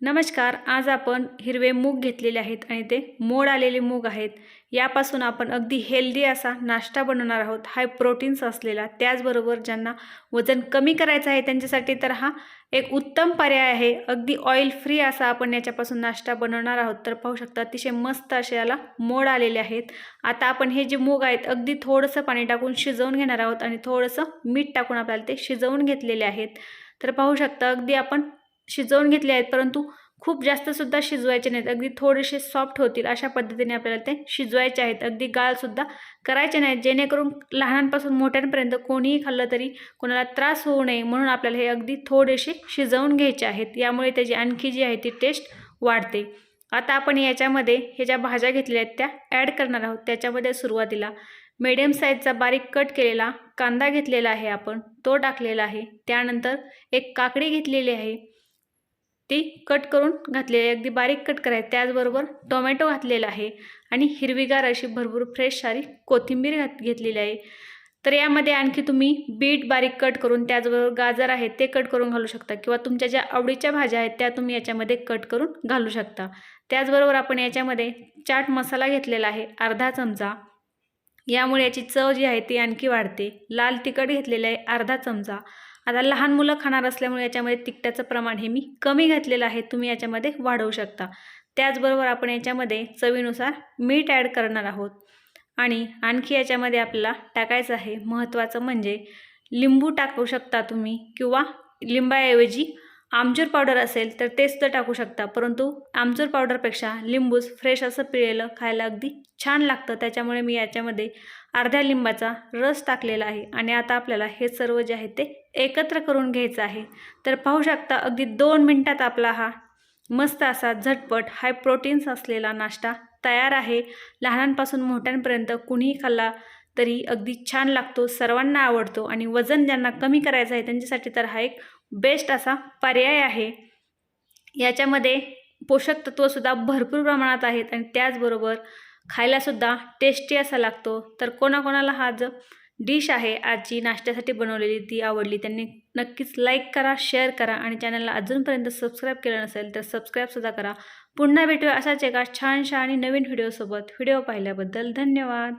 नमस्कार आज आपण हिरवे मूग घेतलेले आहेत आणि ते मोड आलेले मूग आहेत. यापासून आपण अगदी हेल्दी असा नाश्ता बनवणार आहोत. हाय प्रोटीन्स असलेला. त्याचबरोबर ज्यांना वजन कमी करायचं आहे त्यांच्यासाठी तर हा एक उत्तम पर्याय आहे. अगदी ऑइल फ्री असा आपण याच्यापासून नाश्ता बनवणार आहोत. तर पाहू शकता अतिशय मस्त असे याला मोड आलेले आहेत. आता आपण हे जे मूग आहेत अगदी थोडंसं पाणी टाकून शिजवून घेणार आहोत आणि थोडंसं मीठ टाकून आपल्याला ते शिजवून घेतलेले आहेत. तर पाहू शकता अगदी आपण शिजवून घेतले आहेत परंतु खूप जास्तसुद्धा शिजवायचे नाहीत. अगदी थोडेसे सॉफ्ट होतील अशा पद्धतीने आपल्याला ते शिजवायचे आहेत. अगदी गाळसुद्धा करायचे नाहीत. जेणेकरून लहानांपासून मोठ्यांपर्यंत कोणीही खाल्लं तरी कोणाला त्रास होऊ नये म्हणून आपल्याला हे अगदी थोडेसे शिजवून घ्यायचे आहेत. यामुळे त्याची आणखी जी आहे ती टेस्ट वाढते. आता आपण याच्यामध्ये हे ज्या भाज्या घेतलेल्या आहेत त्या ॲड करणार आहोत. त्याच्यामध्ये सुरुवातीला मिडियम साईजचा बारीक कट केलेला कांदा घेतलेला आहे आपण. तो टाकलेला आहे. त्यानंतर एक काकडी घेतलेली आहे. ती कट करून घातलेली आहे. अगदी बारीक कट करायची त्याचबरोबर टोमॅटो घातलेला आहे. आणि हिरवीगार अशी भरपूर फ्रेश सारी कोथिंबीर घात घेतलेली आहे. तर यामध्ये आणखी तुम्ही बीट बारीक कट करून त्याचबरोबर गाजर आहे ते कट करून घालू शकता. किंवा तुमच्या ज्या आवडीच्या भाज्या आहेत त्या तुम्ही याच्यामध्ये कट करून घालू शकता. त्याचबरोबर आपण याच्यामध्ये चाट मसाला घेतलेला आहे अर्धा चमचा. यामुळे याची चव जी आहे ती आणखी वाढते. लाल तिखट घेतलेलं आहे अर्धा चमचा. आता लहान मुलं खाणार असल्यामुळे याच्यामध्ये तिखटाचं प्रमाण हे मी कमी घातलेलं आहे तुम्ही याच्यामध्ये वाढवू शकता. त्याचबरोबर आपण याच्यामध्ये चवीनुसार मीठ ॲड करणार आहोत. आणि आणखी याच्यामध्ये आपल्याला टाकायचं आहे महत्त्वाचं म्हणजे लिंबू टाकू शकता तुम्ही किंवा लिंबाऐवजी आमचूर पावडर असेल तर ते सुद्धा टाकू शकता परंतु आमचूर पावडरपेक्षा लिंबूच फ्रेश असं पिळलेलं खायला अगदी छान लागतं. त्याच्यामुळे मी याच्यामध्ये अर्ध्या लिंबाचा रस टाकलेला आहे आणि आता आपल्याला हे सर्व जे आहे ते एकत्र करून घ्यायचं आहे. तर पाहू शकता अगदी दोन मिनटात आपला हा मस्त असा झटपट हाय प्रोटीन्स असलेला नाश्ता तयार आहे. लहानांपासून मोठ्यांपर्यंत कुणीही खाल्ला तरी अगदी छान लागतो सर्वांना आवडतो आणि वजन ज्यांना कमी करायचं आहे त्यांच्यासाठी तर हा एक बेस्ट असा पर्याय आहे. याच्यामध्ये पोषक तत्त्वसुद्धा भरपूर प्रमाणात आहेत आणि त्याचबरोबर खायलासुद्धा टेस्टी असा लागतो. तर कोणाकोणाला हा जर डिश आहे. आजची नाश्त्यासाठी बनवलेली ती आवडली. त्यांनी नक्कीच लाईक करा शेअर करा आणि चॅनलला अजूनपर्यंत सबस्क्राईब केलं नसेल तर सबस्क्राईबसुद्धा करा. पुन्हा भेटूया अशाच एका छानशा आणि नवीन व्हिडिओसोबत व्हिडिओ पाहिल्याबद्दल धन्यवाद.